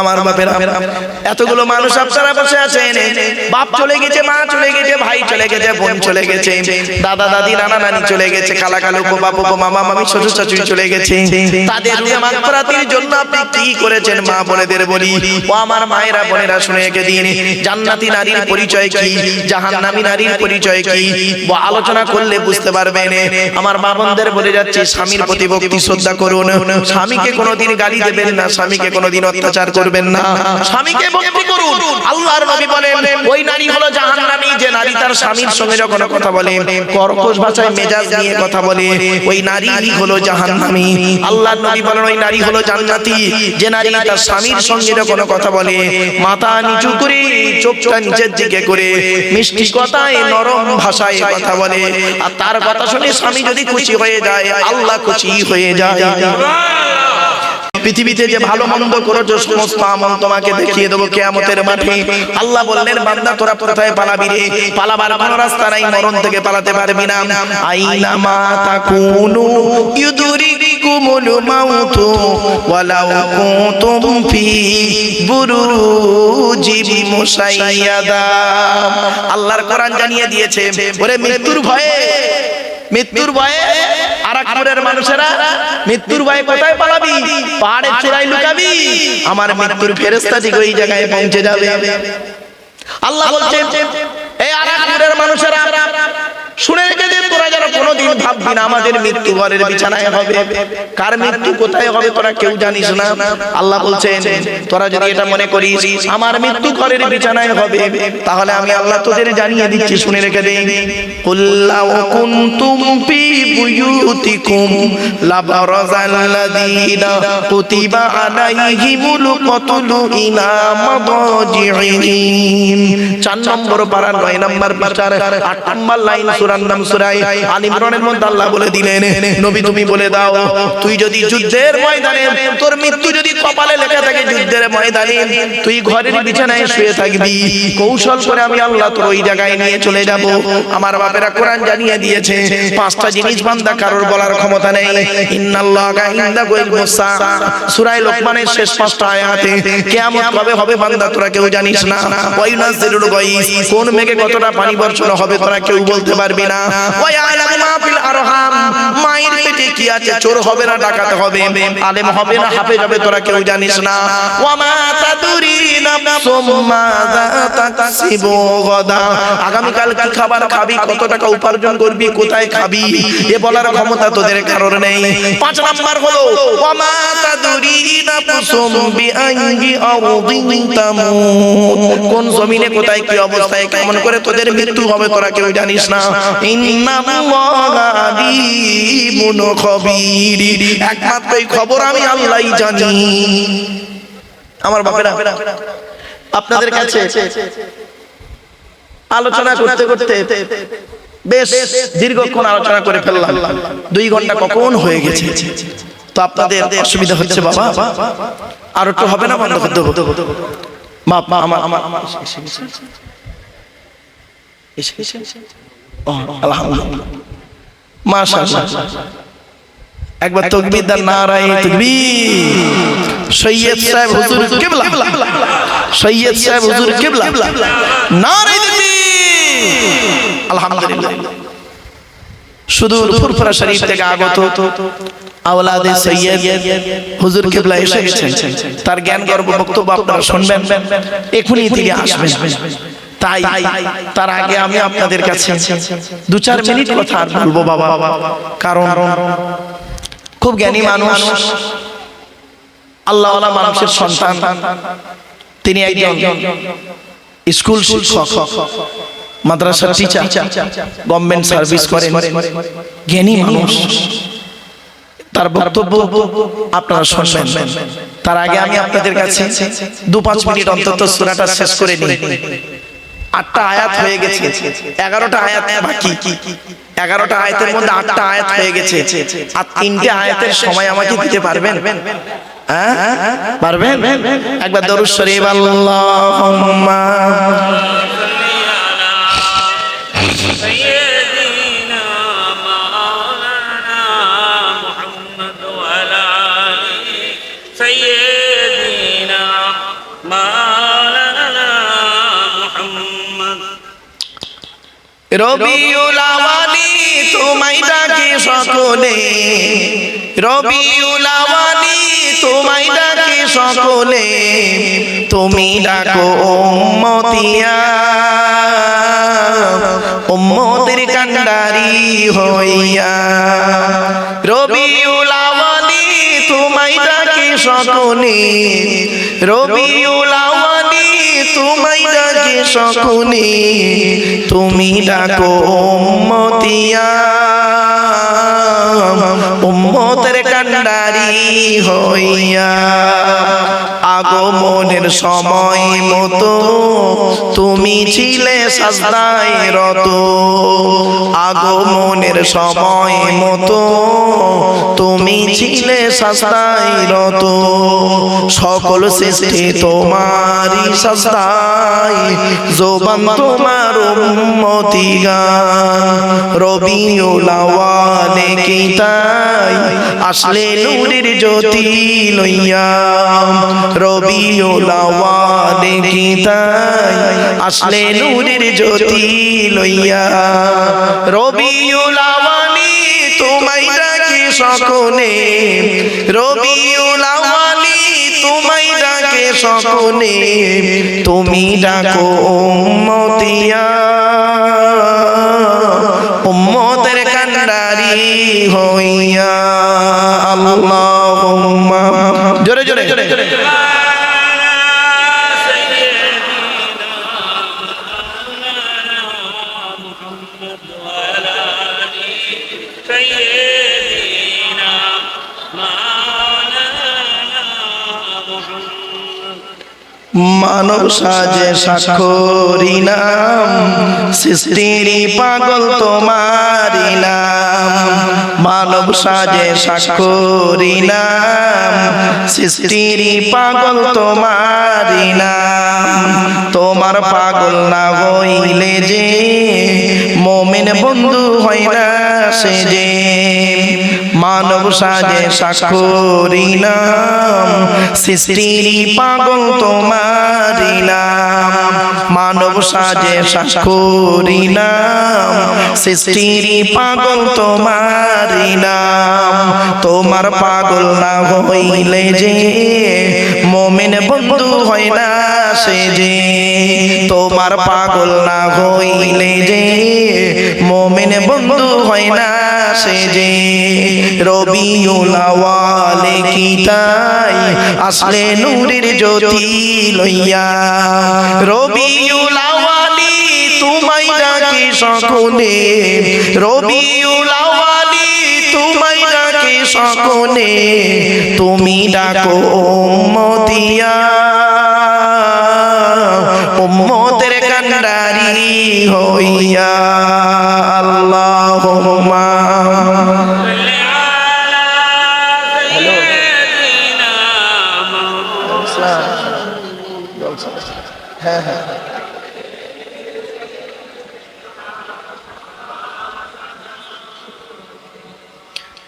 আমার বাপের এতগুলো মানুষ আপনারা বসে আছেন। বাপ চলে গেছে মা চলে গেছে ভাই চলে গেছে বোন চলে গেছে। দাদা দাদি নানা নানি চলে গেছে খালা খালু বাপ মামা মামি শ্বশুর শাশুড়ি চলে গেছে। তাদের মাগফিরাতের জন্য আপনি কি করেছেন মা বোনেদের বলি। ও আমার মায়েরা বোনেরা শুনে রেখে দিন জান্নাতি নারীর পরিচয় কি? জাহান্নামী নারীর পরিচয় কি? ও আলোচনা করলে বুঝতে পারবেন। আমার মা বোনদের বলে যাচ্ছে স্বামীর প্রতি ভক্তি শ্রদ্ধা করুন। স্বামীকে কোনোদিন গালি দেবেন না। স্বামীকে কোনোদিন অত্যাচার করবেন না। স্বামীকে ভক্তি করুন। আল্লাহর নবী বলেন ওই নারী হলো জাহান্নামী যে নারী তার স্বামীর সঙ্গে যখন কথা বলে কর্কশ ভাষায় মেজাজ নিয়ে কথা বলে ওই নারী হলো জাহান্নামী। আল্লাহর নবী বলেন ওই নারী হলো জান্নাতি যে নারী তার স্বামীর সঙ্গে যখন কথা বলে মাথা নিচু করে চোখটা নিচের দিকে করে মিষ্টি কথায় নরম ভাষায় কথা বলে আর তার কথা শুনে স্বামী যদি খুশি হয়ে যায় আল্লাহ খুশি হয়ে যায়। পৃথিবীতে যে ভালো মন্দ করেছ, সমস্ত আমল তোমাকে দেখিয়ে দেবো কেয়ামতের মাঠে। আল্লাহ বললেন, বান্দা, তোরা কোথায় পালাবি রে? পালাবার কোনো রাস্তা নাই, মরণ থেকে পালাতে পারবি না। আইনা মা তাকুনু ইউদুরিকুমুল মাউতু ওয়ালাউ কুনতুম ফি বুরুজিম মুসাইয়াদা আল্লাহর কোরআন জানিয়ে দিয়েছে, ওরে মৃত্যুর ভয়ে মৃত্যুর ভয়ে আরাকপুরের মানুষেরা মৃত্যুর ভয়ে কোথায় পালাবি? পাহাড়ে চূড়ায় লুকাবি? আমার মৃত্যুর ফেরেস্তা ঠিক ওই জায়গায় পৌঁছে যাবে। আল্লাহ বলছেন এই আরাকপুরের মানুষেরা শুনে রেখে দে তোরা যেন কোনোদিন ভাববি না আমাদের মৃত্যু ঘরের বিছানায় হবে। কার মৃত্যু, কোথায় হবে তোরা কেউ জানিস না। আল্লাহ বলছেন, তোরা যদি এটা মনে করিস, আমার মৃত্যু ঘরের বিছানায় হবে, তাহলে আমি আল্লাহ তোদের জানিয়ে দিচ্ছি, শুনে রেখে দে। কুল্লাউ কুনতুম ফি বুয়ুতিকুম লাবারাজাল্লাযীনা কুতিবা আলাইহিমুল কতলু ইলা মাদাজিহিম চার নম্বর পারা, নয় নম্বর পাচার আট নম্বর লাইন, সূরার নাম সূরায়ে আল ইমরানের মধ্যে আল্লাহ বলে দিলেন, নবী তুমি বলে দাও, তুই যদি যুদ্ধের ময়দানে, তোর মৃত্যু যদি কপালে লেখা থাকে যুদ্ধের ময়দানে, তুই ঘরের বিছানায় শুয়ে থাকবি। কৌশল করে আমি আল্লাহ তোর ওই জায়গায় নিয়ে চলে যাব। আমার বাপেরা কোরআন জানিয়ে দিয়েছে, পাঁচটা জিনিস বান্দা কারোর বলার ক্ষমতা নেই। ইন্নাল্লাহা ইনদাহু ইলমুসা সূরা লোকমানের শেষ পাঁচটা আয়াতে, কিয়ামত কবে হবে বান্দা তোরা কেউ জানিস না। ওয়াইনাজিলুল গায়স কোন মেঘে কতটা পানি বর্ষণ হবে তোরা কেউ বলতে পারবি না। ওয়াইলামু মা মায়ের পেটে কি আছে? চোর হবে না ডাকাত হবে? আলেম হবে না তোরা কেউ জানিস না। ওয়ামা তাদুরি খাবি, কত টাকা উপার্জন করবি, কোথায় খাবি? এ ক্ষমতা তোদের হলো কোন জমিনে কোথায় কি অবস্থায়, কেমন করে তোদের মৃত্যু হবে তোরা কেউ জানিস না। একমাত্র খবর আমি আল্লাহই জানি। আমার বাপেরা আপনাদের কাছে আলোচনা করতে করতে বেশ দীর্ঘক্ষণ আলোচনা করে ফেললাম। দুই ঘণ্টা কখন হয়ে গেছে? তো আপনাদের অসুবিধা হচ্ছে বাবা? আর একটু হবে না? বন্ধ হবে মা মা আমার আমার আমার আলহামদুলিল্লাহ। মাশাআল্লাহ। একবার তকবীর দান নারায়ে তাকবীর। সৈয়দ সাহেব হুজুর কিবলা। সৈয়দ সাহেব হুজুর কিবলা। নারায়ে তাকবীর আলহামদুলিল্লাহ। ফুরফুরা শরীফ থেকে আগত আওলাদে সৈয়দ হুজুর কিবলা এসে গেছেন তার জ্ঞান গর্ব বক্তব্য আপনারা শুনবেন। এখনই তিনি আসবেন। তাই তার আগে আমি আপনাদের কাছে দু চার মিনিট কথা আর বলব বাবা। কারণ খুব জ্ঞানী মানুষ। আল্লাহওয়ালা মানুষের সন্তান। তিনি একজন স্কুল শিক্ষক। মাদ্রাসার টিচার গভর্নমেন্ট সার্ভিস করেন। জ্ঞানী মানুষ। তার বক্তব্য আপনারা শুনবেন। তার আগে আমি আপনাদের কাছে দু পাঁচ মিনিট অন্তত সুরাটা শেষ করে নিই। আটটা আয়াত হয়ে গেছে। এগারোটা আয়াত বাকি। এগারোটা আয়াতের মধ্যে আটটা আয়াত হয়ে গেছে। আর তিনটে আয়াতের সময় আমাকে দিতে পারবেন? হ্যাঁ? পারবেন? একবার দরুদ শরীফ। আল্লাহুম্মা। রবিউল তোমায় ডাকে সকলে। রবিউল তোমায় ডাকে সকলে। তুমি ডাকো উম্মতিয়া। উম্মতের কান্ডারি হইয়া। রবিউল তোমায় ডাকে সকলে। রবিউল তোমায় ডাকে সকলে তুমি ডাকো উম্মতিয়া উম্মতের কান্ডারি হইয়া। আগমনের সময় মতো তুমি ছিলে সাজদায় রত। আগমনের সময় মতো তুমি ছিলে সাজদায় রত। সকল সৃষ্টি তোমারই সাজদায়, জোবান তোমার উম্মতি গান রবিউল আওয়ালে কি তাই আসলে নূরের জ্যোতি লইয়া। রবিউল আওয়ালে কি তাই আসলে নূরের জ্যোতি লইয়া রবিউল আওয়ালি তোমায় ডাকে সকলে রবিউল আওয়ালি তোমায় ডাকে সকলে, তুমি ডাকো উম্মতিয়া। উম্মতের কান্ডারি হইয়া আল্লাহুম্মা মানব সাজে সাক্ষরী নাম। সৃষ্টির পাগল তোমারি নাম। মানব সাজে সাক্ষরী নাম। সৃষ্টির পাগল তোমারি নাম। তোমার পাগল না হইলে যে মোমেন বন্ধু হয় না সে যে। মানব সাজে সাক্ষরী নাম, সৃষ্টির পাগল তোমারি মানব সাজে সাক্ষরী নাম, সৃষ্টির পাগল তোমারি তোমার পাগল না হইলে যে মোমেন বন্ধু হয় না সে যে। তোমার পাগল না হইলে যে মোমেন বন্ধু হয় না সে যে রবিউল আওয়ালে কি তাই আসলে নূরের জ্যোতি লইয়া। রবিউল আওয়ালি তোমায় ডাকে সকলে। রবিউল আওয়ালি তোমায় ডাকে সকলে। তুমি ডাকো উম্মতিয়া। উম্মতের কান্ডারি হইয়া।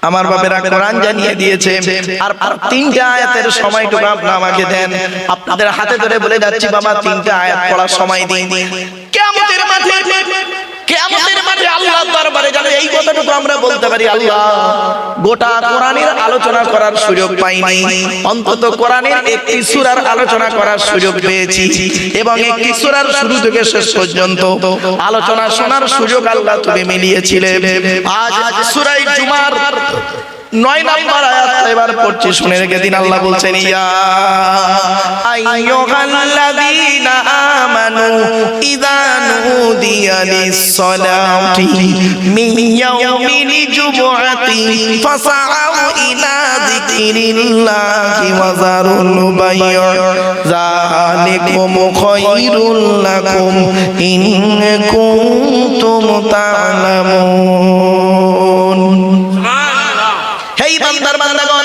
আমার বাপেরা কোরআন জানিয়ে দিয়েছে। আর তিনটা আয়াতের সময়টুকু আপনি আমাকে দেন। আপনাদের হাতে ধরে বলে যাচ্ছি বাবা তিনটা আয়াত পড়ার সময় দিন। কিয়ামতের মাঠে কিয়ামতের মাঠে আল্লাহ দরবারে জানো এই কথাটুকু আমরা বলতে পারি আল্লাহ। গোটা কোরআনের আলোচনা করার সুযোগ পাইনি। অন্তত কোরআনের একটি সূরার আলোচনা করার সুযোগ পেয়েছি এবং একটি সূরার শুরু থেকে শেষ পর্যন্ত আলোচনা শোনার সুযোগ আল্লাহ তুমি মিলিয়েছিলে আজ সূরা জুমার নয় নাম্বার আয়াতটা এবার পড়ছি, শুনে রেখে দিন, আল্লাহ বলছেন, ইয়া আইয়ুহাল্লাযীনা আমানু ইযা নুদিয়া লিস-সালাতি মিন ইয়াউমিল জুমআতি ফাসআউ ইলা যিকরিল্লাহি ওয়া যারুল বাইয় যালিকুম খায়রুল লাকুম ইন কুনতুম তা'লামুন। বান্দার বান্দাগণ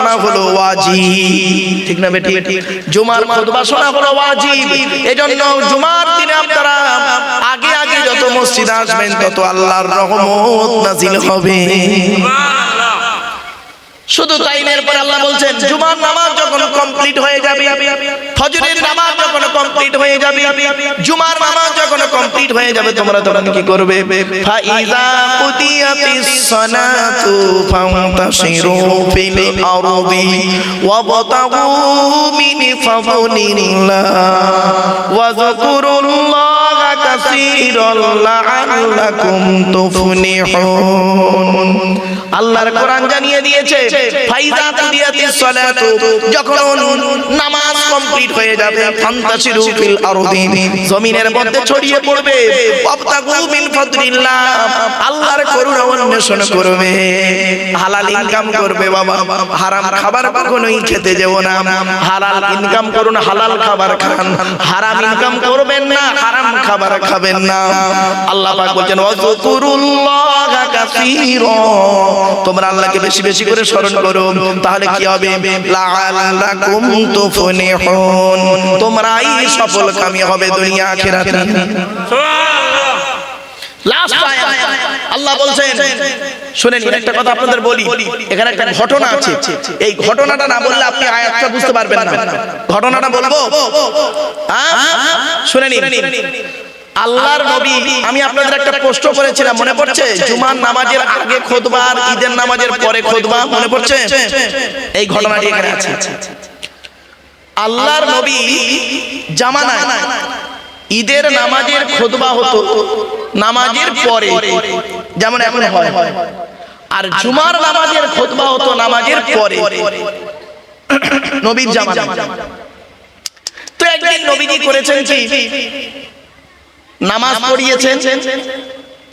শোনা হলো ওয়াজিব। ঠিক না বেটি? জুমার খুতবা শোনা হলো ওয়াজিব। এজন্য জুমার দিনে আপনারা আগে আগে যত মসজিদ আসবেন তত আল্লাহর রহমত নাজিল হবে। শুধু তাই এরপর আল্লাহ বলছেন জুমার নামাজ যখন কমপ্লিট হয়ে যাবে ফজরের নামাজ যখন কমপ্লিট হয়ে যাবে জুমার নামাজ হয়ে যাবে, তোমরা তখন কি করবে? ফাইজা কুদিয়াতিস সালাতু ফান্তাশিরু ফিল আরদি ওয়াবতাগু মিন ফাদলিল্লাহ ওয়া যাকুরুল্লাহা কাসীরান লাআল্লাকুম তুফলিহুন আল্লাহর কোরআন জানিয়ে দিয়েছে তুদিয়াতিস সালাতু যখন নামাজ কমপ্লিট হয়ে যাবে ফান্তাশিরু ফিল আরদি জমিনের মধ্যে ছড়িয়ে পড়বে ওয়াবতাগু মিন ফাদলিল্লাহ আল্লাহর করুণা অন্বেষণ করবে হালাল ইনকাম করবে বাবা হারাম খাবার কখনোই খেতে যেও না হালাল ইনকাম করুন হালাল খাবার খান হারাম ইনকাম করবেন না হারাম খাবার খাবেন না। আল্লাহ পাক বলছেন ওয়াজকুরুল্লাহা কাসীরা তোমরা আল্লাহকে বেশি বেশি করে স্মরণ করো তাহলে কি হবে? তুফলিহুন তোমরাই সফল কামি হবে দুনিয়া আখিরাতে। লাস্ট আল্লাহ বলছেন শুনেন একটা কথা আপনাদের বলি। এখানে একটা ঘটনা আছে। এই ঘটনাটা না বললে আপনি আয়াতটা বুঝতে পারবেন না। ঘটনাটা বলব? হ্যাঁ? শুনেন আল্লাহর নবী আমি আপনাদের একটা প্রশ্ন করেছিলাম মনে পড়ছে? জুমার নামাজের আগে খুতবা আর ঈদের নামাজের পরে খুতবা মনে পড়ছে? এই ঘটনাটি এখানে আছে। আল্লাহর নবী জামানায় ঈদের নামাজের খুতবা হতো নামাজের পরে। যেমন এখন হয়। আর জুমার নামাজের খুতবা হতো নামাজের পরে। নবীর জামানা তো একদিন নবীজি করেছেন কি? নামাজ পড়িয়েছেন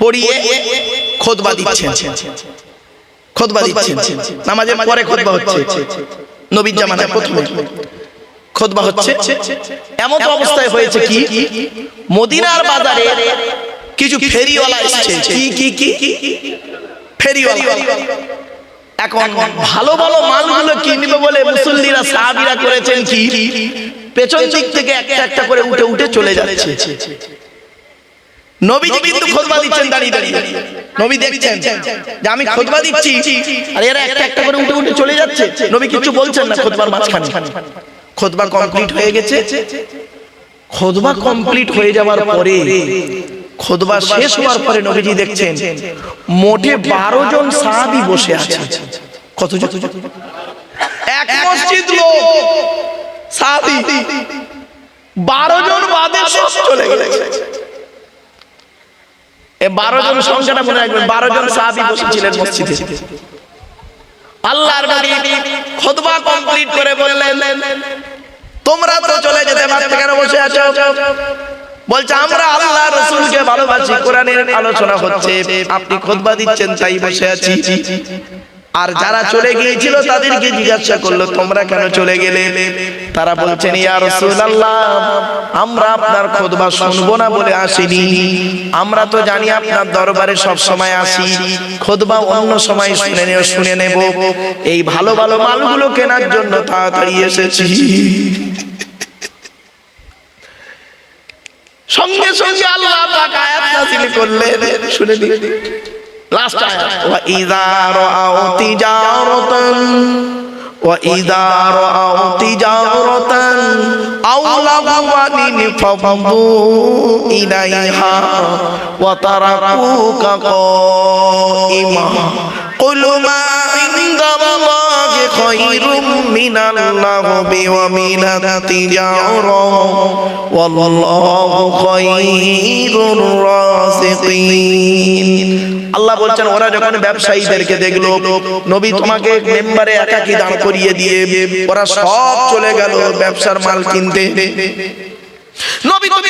পড়িয়ে খুতবা দিচ্ছেন। খুতবা দিচ্ছেন। নামাজের পরে খুতবা হচ্ছে। নবীর জামানায় প্রথমে। খুতবা হচ্ছে। এমন তো অবস্থায় হয়েছে কি? মদিনার বাজারে কিছু ফেরিওয়ালা এসেছে। কি কি কি? ফেরিওয়ালা। এখন ভালো ভালো মালগুলো কিনবে বলে মুসল্লিরা সাহাবিরা করেছেন কি? পেছন দিক থেকে একটা একটা করে উঠে উঠে চলে যাচ্ছে। নবীজি কিন্তু খুতবা দিচ্ছেন দাঁড়িয়ে দাঁড়িয়ে। নবী দেখছেন যে আমি খুতবা দিচ্ছি আর এরা একটা একটা করে উঠে উঠে চলে যাচ্ছে। নবী কিছু বলছেন না খুতবার মাঝখানে? খুতবা কমপ্লিট হয়ে গেছে? খুতবা কমপ্লিট হয়ে যাওয়ার পরে খুতবা শেষ হওয়ার পরে নবীজি দেখছেন মোটে বারো জন সাহাবী বসে আছে। কত এক মসজিদ লোক। সাহাবী। বারো জন বাদে সব চলে গেছে। বারো জন সংখ্যাটা মনে রাখবেন, বারো জন সাহাবি বসেছিলেন মসজিদে। আল্লাহর নবী খুতবা কমপ্লিট করে বললেন, তোমরা তো চলে যেতে পারতে কেন বসে আছো? বলছে, আমরা আল্লাহ রসুলকে ভালোবাসি, কোরআনের আলোচনা হচ্ছে, আপনি খুতবা দিচ্ছেন, তাই বসে আছি। আর যারা চলে গিয়েছিল তাদেরকে জিজ্ঞাসা করল তোমরা কেন চলে গেলে? তারা বলছেন ইয়া রাসূলুল্লাহ আমরা আপনার খুতবা শুনব না বলে আসিনি। আমরা তো জানি আপনার দরবারে সব সময় আসি। খুতবা অন্য সময় শুনে নেব শুনে নেব। এই ভালো ভালো মালগুলো কেনার জন্য তাড়াতাড়ি এসেছি। সঙ্গে সঙ্গে আল্লাহ পাক আয়াত নাযিল করলেন। শুনে দিন। লাস্ট ওয়া ইযা রাআউ তিজারাতান ওয়া ইযা রাআউ তিজারাতান আও লাহওয়ান ফাফদু ইলাইহা قل ما عند الله خير من اللغو ومن التجارة والله خير الرازقين আল্লাহ বলছেন ওরা যখন ব্যবসায়ীদেরকে দেখলো নবী তোমাকে মেম্বারে একাকি দাঁড় করিয়ে দিয়ে ওরা সব চলে গেল ব্যবসার মাল কিনতে নবী তুমি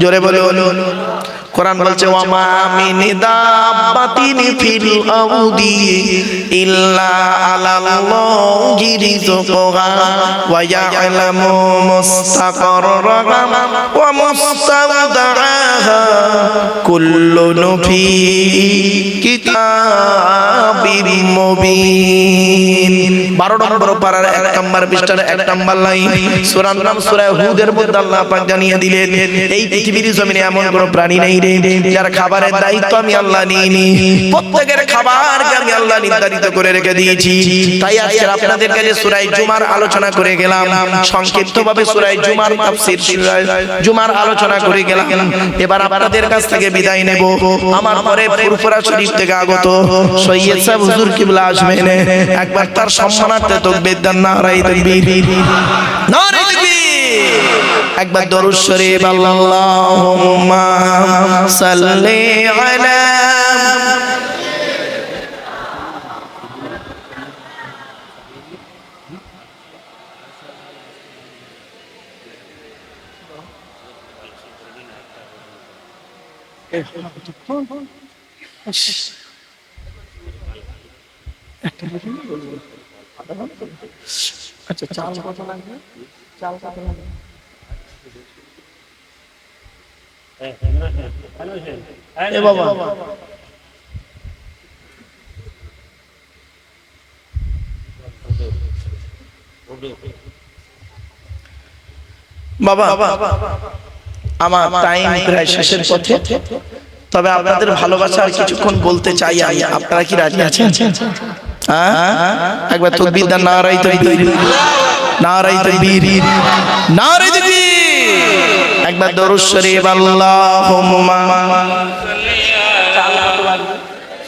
জোরে বলে কোরআন বলছে ওয়ামা মিন দাব্বাতিন ফিল আরদি ইল্লা আলাল্লাহি রিজকুহা ওয়া ইয়ালামু মুস্তাকাররাহা ওয়া মুস্তাওদাআহা কুল্লুন ফি কিতাবির মুবিন। 12 নম্বর পারার নম্বর পৃষ্ঠার নম্বর লাইন। সূরার নাম সূরা হুদের মধ্যে আল্লাহ পাক জানিয়ে দিলেন এই পৃথিবীর জমিনে এমন কোন প্রাণী নেই রে যার খাবারের দায়িত্ব আমি আল্লাহ নিইনি। প্রত্যেকের খাবারকে আমি আল্লাহ নির্ধারিত করে রেখে দিয়েছি। তাই আজকে আপনাদের কাছে সূরা জুমার আলোচনা করে গেলাম। সংক্ষিপ্তভাবে সূরা জুমার তাফসীর সূরা জুমার আলোচনা করে গেলাম। এবার আপনাদের কাছ থেকে বিদায় নেব। আমার পরে ফুরফুরা শরীফ থেকে আগত সৈয়দ সাহেব হুজুর কিবলা আসবেন একবার তার সম্মানার্থে তকবীর দেন নারাই তাকবীর। নারাই তাকবীর! একবার দরুদ শরীফ আল্লাহুম্মা সাল্লি আলা তবে আপনাদের ভালোবাসা আর কিছুক্ষণ বলতে চাই আমি। আপনারা কি রাজি আছেন? হ্যাঁ? একবার তকবীর নারাই তকবীর। নারাই তকবীর। নারাই তকবীর। একবার দরুদ শরীফ আল্লাহুম্মা।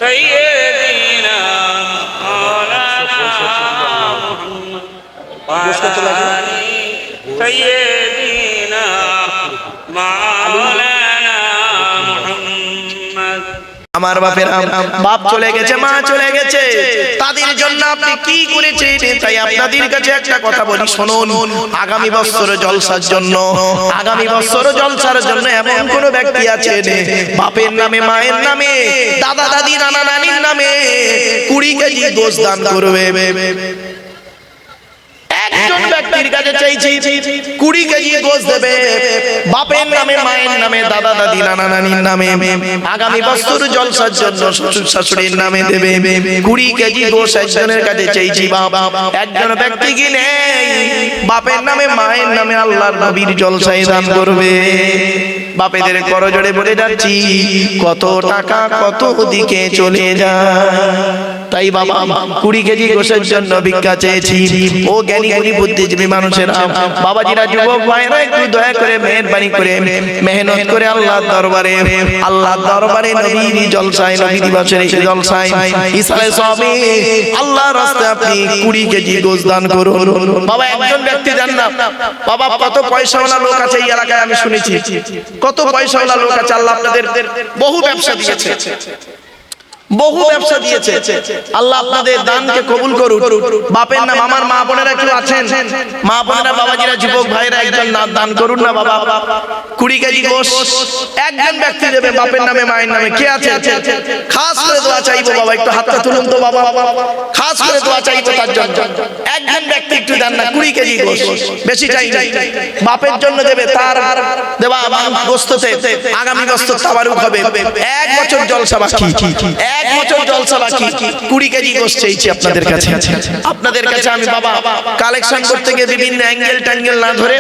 সাইয়্যিদিনা মাওলানা মুহাম্মদ সাইয়্যিদিনা আমার বাপের বাপ চলে গেছে, মা চলে গেছে। তাদের জন্য আপনি কি করেছেন? তাই আপনাদের কাছে একটা কথা বলি, শুনুন। আগামী বছর জলসার জন্য, আগামী বছর জলসার জন্য এমন কোন ব্যক্তি আছে বাপের নামে, মায়ের নামে, দাদা, দাদি, নানা, নানির নামে কুড়ি কেজি গোস দান করবে। একজন ব্যক্তির কাছে চাইছি কুড়ি কেজি গোস দেবে। বাপের নামে মায়ের নামে দাদা দাদি নানা নানির নামে। আগামী বছর জলসার জন্য শ্বশুর শাশুড়ির নামে দেবে। কুড়ি কেজি গোস একজনের কাছে চাইছি বাবা একজন ব্যক্তি কি নেই বাপের নামে মায়ের নামে আল্লাহর নবীর জলসায় দান করবে। বাপেদের করজোড়ে বলে যাচ্ছি কত টাকা কত দিকে চলে যায়। তাই বাবা, কুড়ি কেজি গোসের জন্য ভিক্ষা চেয়েছি। ও জ্ঞানী গুণী বুদ্ধিজীবী মানুষেরা, বাবাজিরা, যুবক ভাইরা একটু দয়া করে মেহরবানি করে, মেহনত করে আল্লাহর দরবারে আল্লাহর দরবারে নবীর জলসায়, নবী দিবসের এই জলসায় ইসালে সবে আল্লাহর রাস্তায় আপনি কুড়ি কেজি গোস দান করুন। বাবা, একজন ব্যক্তি জান না। বাবা, কত পয়সাওয়ালা লোক আছে এই এলাকায় আমি শুনেছি। কত পয়সাওয়ালা লোক আছে, আল্লাহ আপনাদের বহু ব্যবসা দিয়েছে। বহু ব্যবসা দিয়েছে। আল্লাহ আপনাদের দানকে কবুল করুন। বাপের নাম আমার মা বোনেরা কেউ আছেন? মা বোনেরা বাবাজিরা, যুবক ভাইরা একজন না- দান করুন না বাবা। কুড়ি কেজি গোস একজন ব্যক্তি দেবে, বাপের নামে, মায়ের নামে। কে আছে? আছে খাস করে দোয়া চাইব বাবা, একটু হাতটা তুলুন তো বাবা। খাস করে দোয়া চাইব তার জন্য। একজন ব্যক্তি একটু দেন না, কুড়ি কেজি গোস বেশি চাই বাপের জন্য দেবে তার দেওয়া গোস্ততে আগামী বছর তাবারুক হবে। এক বছর জলসা বাকি। এক বছর জলসা বাকি কুড়ি কেজি গোস চেয়েছি আপনাদের কাছে। আপনাদের কাছে আমি বাবা কালেকশন করতে গিয়ে বিভিন্ন অ্যাঙ্গেল ট্যাঙ্গেল না ধরে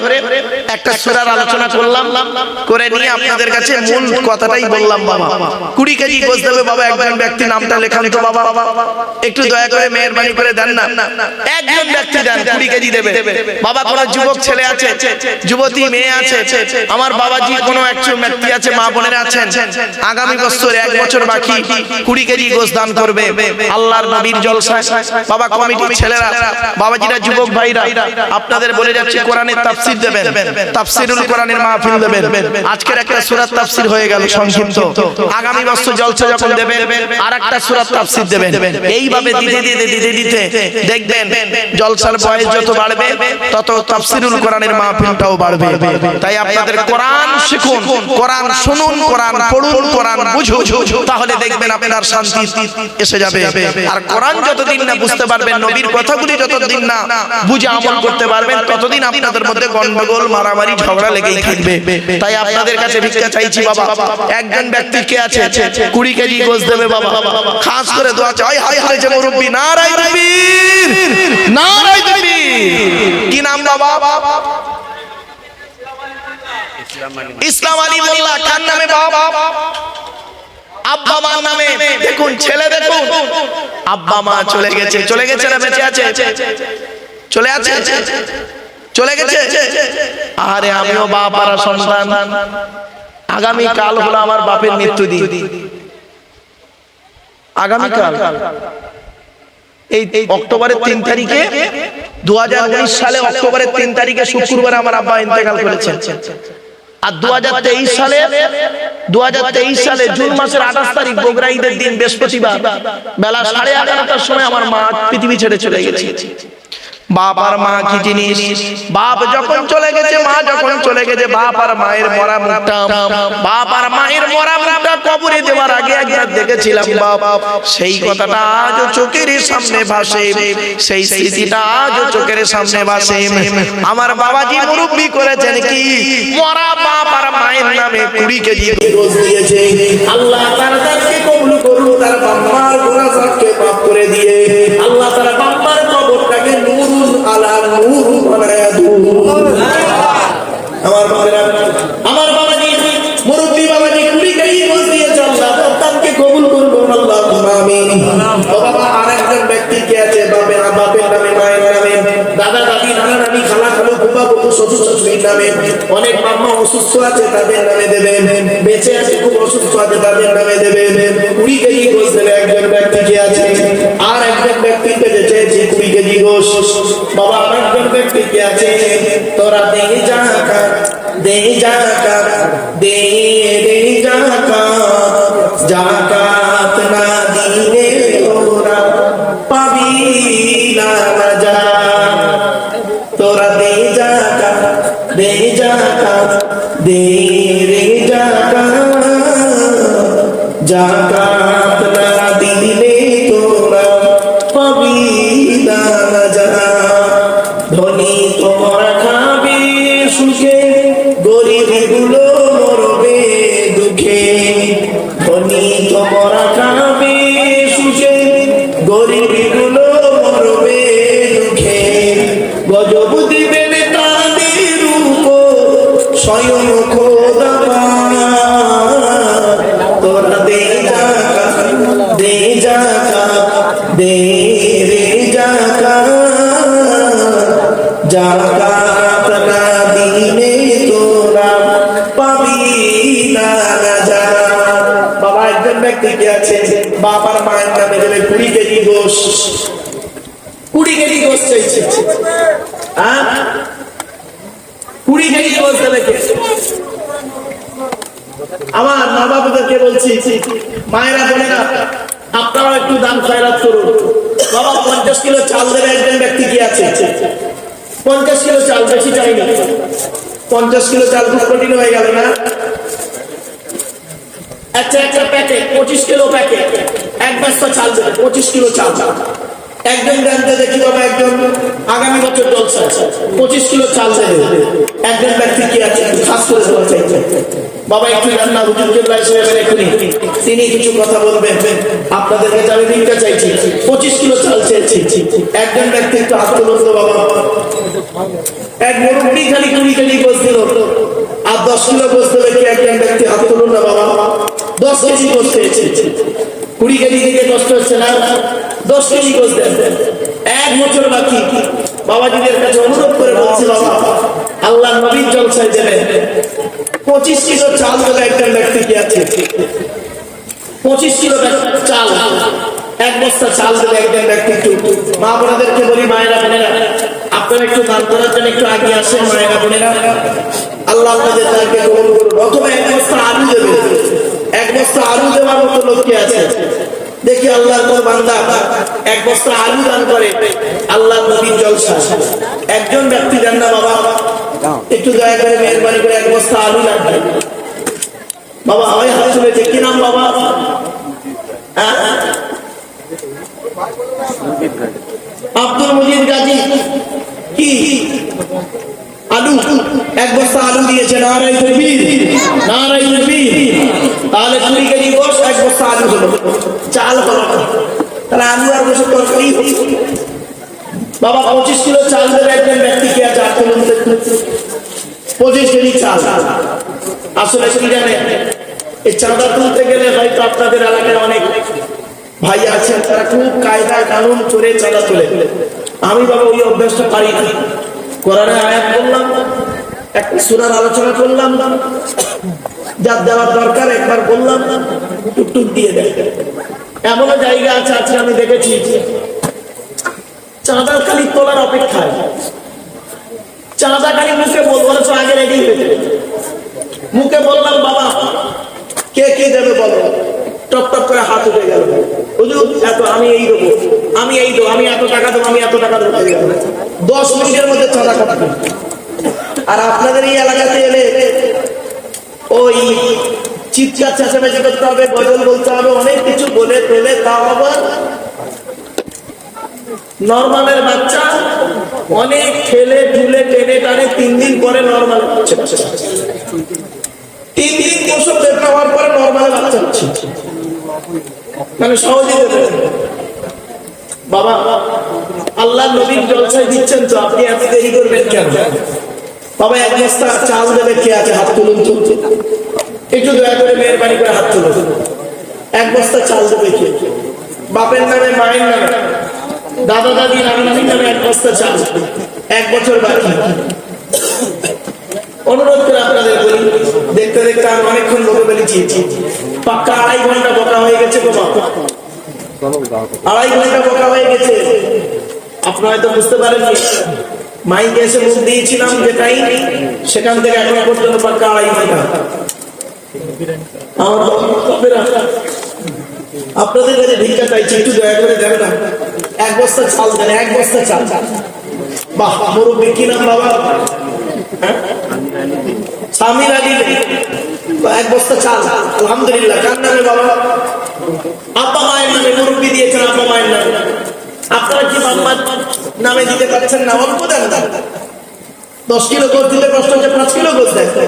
একটা সুরার আলোচনা করলাম, করে নিয়ে আপনাদের কাছে মূল কথাটাই বললাম বাবা। কুড়ি কেজি গোস দেবে বাবা, একজন ব্যক্তি নামটা লেখান তো বাবা। একটু দয়া করে মেহরবানি করে দেন না। একজন ব্যক্তি দেন, কুড়ি কেজি দেবে। বাবা, কোনো যুবক ছেলে আছে, যুবতী মেয়ে আছে, আমার বাবাজি কোনো একজন ব্যক্তি আছে, মা বোনেরা আছেন। আগামী বছর এক বছর বাকি, কুড়ি কেজি দান করবে। আল্লাহর নবীর জলসায়। বাবা ছেলেরা, বাবাজিরা, যুবক ভাইরা, আপনাদের বলে যাচ্ছে, কোরআনের তাফসির দেবেন। কোরআনের মাহফিল দেবেন। আজকের একটা হয়ে গেল, সংক্ষিপ্ত। আগামী বছর জলসা যখন দেবেন আর একটা দেবেন। দিতে দিতে দিতে দিতে দেখবেন, জলসার বয়স যত বাড়বে, তত তাফসিরুল কোরআনের মাহফিলটাও বাড়বে। তাই আপনাদের কোরআন শিখুন, কোরআন শুনুন, কোরআন পড়ুন, কোরআন বুঝুন। তাহলে দেখবেন আপনার শান্তি এসে যাবে। আর কোরআন যতদিন না বুঝতে পারবেন নবীর কথাগুলি যতদিন না বুঝে আমল করতে পারবেন ততদিন আপনাদের মধ্যে গন্ডগোল মারামারি ঝগড়া লেগেই থাকবে। তাই আপনাদের কাছে ভিক্ষা চাইছি বাবা। একজন ব্যক্তি কে আছে কুড়ি কেজি গোস দেবে বাবা। খাস করে দোয়া চাই। হাই হাই যে মুরব্বী। তকবীর নারাই তকবীর কি নাম বাবা? ইসলাম আলী মোল্লা। কার নামে বাবা? আব্বা মার নামে। দেখুন, ছেলে দেখুন। আব্বা মা চলে গেছে চলে গেছে না বেঁচে আছে? চলে আছে? চলে গেছে? আরে আমিও বাপ আর সন্তান। আগামী কাল হলো আমার বাপের মৃত্যু দিন। আগামী কাল? এই অক্টোবরের তিন তারিখে দু হাজার উনিশ সালে অক্টোবরের তিন তারিখে শুক্রবার আমার আব্বা ইন্তেকাল করেছেন আর দু সালে দু সালে জুন মাসের আঠাশ তারিখ বোগরা ঈদের দিন বৃহস্পতিবার, বেলা সাড়ে এগারোটার সময় আমার মা পৃথিবী ছেড়ে চলে গেছে। বাপ আর মা কি জিনিস? বাপ যখন চলে গেছে, মা যখন চলে গেছে বাপ আর মায়ের মরা মুখটা। বাপ আর মায়ের মরা মুখটা কবরে দেওয়ার আগে একবার দেখেছিলাম, বাপ। সেই কথাটা আজ চোখের সামনে ভাসে। সেই স্মৃতিটা আজ চোখের সামনে ভাসে। আমার বাবাজি মুরব্বি করেছেন কি? মরা বাপ আর মায়ের নামে কুড়ি কেজি রোজ দিয়েছে। আল্লাহ তার তাকে কবুল করুন তার বাম্মার মাফ করে দিয়ে। আল্লাহ তার বাম্মার অনেক মাম্মা অসুস্থ আছে, তাদের নামে দেবেন। বেঁচে আছে, খুব অসুস্থ আছে, তাদের নামে দেবেন। কুড়ি কেজি গোস একজন ব্যক্তি কে আছে? আর একজন ব্যক্তি পেতে চেয়েছে কুড়ি কেজি গোস বাবা আর একজন ব্যক্তি কে আছে তোরা দে জাকা দে জাকা দে দে জাকা জাকাত না দিলে তোরা পাবি না রাজা তোরা দে জাকা দে জাকা দে রে জাকা জাকাত আমার মা বাবাদেরকে বলছি, মায়েরা না আপনারাও একটু দান খয়রাত করুন। বাবা, পঞ্চাশ কিলো চাল দেবে একজন ব্যক্তি কি আছে? পঞ্চাশ কিলো চাল বেশি চাই না। পঞ্চাশ কিলো চাল খুব কঠিন হয়ে গেল না? আচ্ছা একটা প্যাকেট, পঁচিশ কিলো প্যাকেট। এক বস্তা চাল দেবে, পঁচিশ কিলো চাল। একজন জানতে দেখি বাবা, একজন আগামী বছর জলসা পঁচিশ কিলো চাল দেবে। একজন ব্যক্তি কি আছে? একটু খাস করে দেওয়া চাইছে বাবা, একটু জান না হুজুর কেবলা সাহেবের এখনই তিনি কিছু কথা বলবেন। আপনাদের কাছে আমি ভিক্ষা চাইছি, পঁচিশ কিলো চাল চেয়েছি। একজন ব্যক্তি একটু হাত বাবা, এক মুরব্বী খালি কুড়ি গোস দিল। আর দশ কিলো দেবে কি একজন ব্যক্তি হাত তুলুন না, বাবা? দশ কেজি পেয়েছে কুড়ি কেজি থেকে কষ্ট হচ্ছে না। দশ কেজি দেন। এক বছর বাকি। বাবাজিদের কাছে অনুরোধ করে বলছি, বাবা, আল্লাহ নবীর জলসায় দেবেন। পঁচিশ কিলো চাল দেবে একজন ব্যক্তি কি আছে। পঁচিশ কিলো চাল। এক বস্তা চাল দেবে একজন ব্যক্তি একটু মা বোনাদেরকে বলি, মায়েরা বোনেরা, আপনারা একটু দান করার জন্য একটু আগে আসেন, মায়েরা বোনেরা। আল্লাহ আপনাদের অথবা এক বস্তা আলু দেবে। এক বস্তা আলু দেওয়ার মতো লোক কে আছে? দেখি আল্লাহ বান্দা এক বস্তা আলু দান করে। আল্লাহ নবীর জলসা একজন ব্যক্তি দেন না বাবা একটু দয়া করে মেহরবানি করে এক বস্তা আলু লাগবে বাবা আমি হাত তুলেছে কি নাম বাবা। হ্যাঁ? আব্দুল মজিদ গাজী, কি? আলু, এক বস্তা আলু দিয়েছে নারাই তকবীর নারাই তকবীর তাহলে কুড়ি কেজি গোস এক বস্তা আলু হলো। চাল হলো তাহলে আলু আর গোসের তরকারি। বাবা, পঁচিশ কিলো চাল দেবে একজন ব্যক্তিকে আছে আট কিলো পঁচিশ কেজি চাল। আসলে জানে? এই চাঁদা তুলতে গেলে হয়তো আপনাদের এলাকায় অনেক ভাই আছেন তারা খুব কায়দা কানুন চড়ে চাঁদা তোলে। আমি বাবা ওই অভ্যাসটা পারি কোরআনে আয়াত বললাম একটা সুরার আলোচনা করলাম যার দেওয়ার দরকার একবার বললাম, টুকটুক দিয়ে দেয়। এমনও জায়গা আছে, আজকে আমি দেখেছি চাঁদা খালি তোলার অপেক্ষায়। চাঁদা খালি মুখে বলব আগে রেডি হয়ে। মুখে বললাম, বাবা, কে কে দেবে বলো? টপ টপ করে হাত উঠে গেল। এত আমি এই দেবো, আমি এই দেবো, আমি এত টাকা দেবো, আমি এত টাকা দশ মিনিটের মধ্যে চাঁদা আর আপনাদের এই এলাকাতে এলে ওই হবে, গজল বলতে হবে, অনেক কিছু বলে ফেলে তাও আবার নর্মালের বাচ্চা, অনেক ঠেলে ঠুলে টেনে টানে তিন দিন পরে নর্মাল হচ্ছে। তিন দিন প্রসব বেদনা হওয়ার পরে নর্মাল বাচ্চা হচ্ছে। মানে সহজে বাবা, আল্লাহ নবীর জলসায় দিচ্ছেন তো, আপনি এত দেরি করবেন কেন? বাবা, এক বস্তা চাল দেবে, কে আছে? হাত তুলুন তো। একটু দয়া করে মেহরবানি করে হাত তুলুন। এক বস্তা চাল দেবে কে? বাপের নামে, মায়ের নামে। দাদা দাদি নানির নামে এক বস্তা চাল। এক বছর বাকি অনুরোধ করে আপনাদের বলি, দেখতে দেখতে আমি অনেকক্ষণ লোকে বেরিয়েছি পাক্কা আড়াই ঘণ্টা বকা হয়ে গেছে গো বাবা। আড়াই ঘণ্টা বকা হয়ে গেছে। আপনারা হয়তো বুঝতে পারেন মাইকে এসে মুখ দিয়েছিলাম যে টাইম সেখান থেকে এখন পর্যন্ত পাক্কা আড়াই ঘণ্টা। আমার আপনাদের কাছে ভিক্ষা চাইছি, একটু দয়া করে দেন না। এক বস্তা চাল দেন, এক বস্তা চাল। বাহ, মুরব্বী, কি বাবা? হ্যাঁ? এক বস্তা চাল, আলহামদুলিল্লাহ। কার নামে বাবা? আব্বা মায়ের নামে মুরব্বী দিয়েছেন আব্বা মায়ের নামে। আপনারা কি মাম্মার নামে দিতে পারছেন না? অল্প দেন। দশ কিলো গোস দিলে প্রশ্ন হচ্ছে, পাঁচ কিলো গোস গেছে।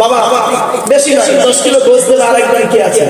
বাবা, বেশি হয় দশ কিলো গোস দিলে আরেকবার আছে?